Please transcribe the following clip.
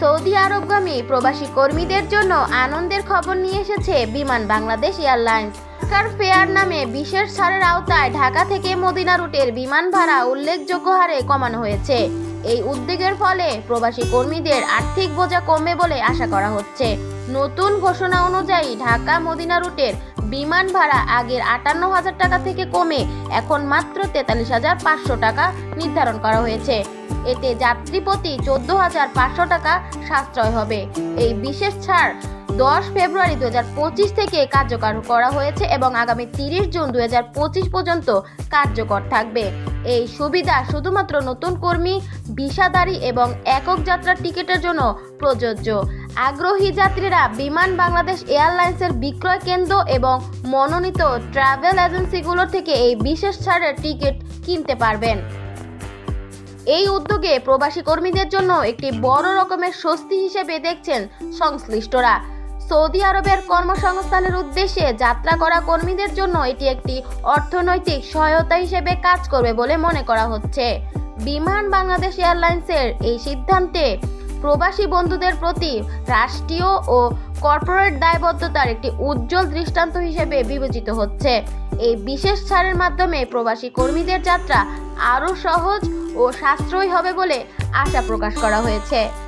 Saudi আরবগামী প্রবাসী কর্মীদের জন্য আনন্দের খবর নিয়ে এসেছে বিমান বাংলাদেশ এয়ারলাইন্স। কার ফেয়ার নামে বিশেষ ছাড়ের আওতায় ঢাকা থেকে মদিনা রুটের বিমান ভাড়া উল্লেখযোগ্য হারে কমানো হয়েছে। এই উদ্যোগের ফলে প্রবাসী কর্মীদের আর্থিক বোঝা কমবে বলে আশা করা হচ্ছে। নতুন ঘোষণা অনুযায়ী ঢাকা মদিনা রুটের বিমান ভাড়া আগের আটান্ন হাজার টাকা থেকে কমে এখন মাত্র তেতাল্লিশ হাজার পাঁচশো টাকা নির্ধারণ করা হয়েছে। এতে যাত্রী প্রতি চোদ্দ হাজার পাঁচশো টাকা সাশ্রয় হবে। এই বিশেষ ছাড় দশ ফেব্রুয়ারি দু হাজার পঁচিশ থেকে কার্যকর করা হয়েছে এবং আগামী তিরিশ জুন দু হাজার পঁচিশ পর্যন্ত কার্যকর থাকবে। এই সুবিধা শুধুমাত্র নতুন কর্মী ভিসাদারী এবং একক যাত্রার টিকিটের জন্য প্রযোজ্য। আগ্রহী যাত্রীরা বিমান বাংলাদেশ এয়ারলাইন্সের বিক্রয় কেন্দ্র এবং মনোনীত ট্রাভেল এজেন্সিগুলো থেকে এই বিশেষ ছাড়ের টিকিট কিনতে পারবেন। এই উদ্যোগে প্রবাসী কর্মীদের জন্য একটি বড় রকমের স্বস্তি হিসেবে দেখছেন সংশ্লিষ্টরা। সৌদি আরবের কর্মসংস্থানের উদ্দেশ্যে যাত্রা করা কর্মীদের জন্য এটি একটি অর্থনৈতিক সহায়তা হিসেবে কাজ করবে বলে মনে করা হচ্ছে। বিমান বাংলাদেশ এয়ারলাইন্সের এই সিদ্ধান্তে প্রবাসী বন্ধুদের প্রতি রাষ্ট্রীয় ও কর্পোরেট দায়বদ্ধতার একটি উজ্জ্বল দৃষ্টান্ত হিসেবে বিবেচিত হচ্ছে। এই বিশেষ ছাড়ের মাধ্যমে প্রবাসী কর্মীদের যাত্রা আরও সহজ ও সাশ্রয়ী হবে বলে আশা প্রকাশ করা হয়েছে।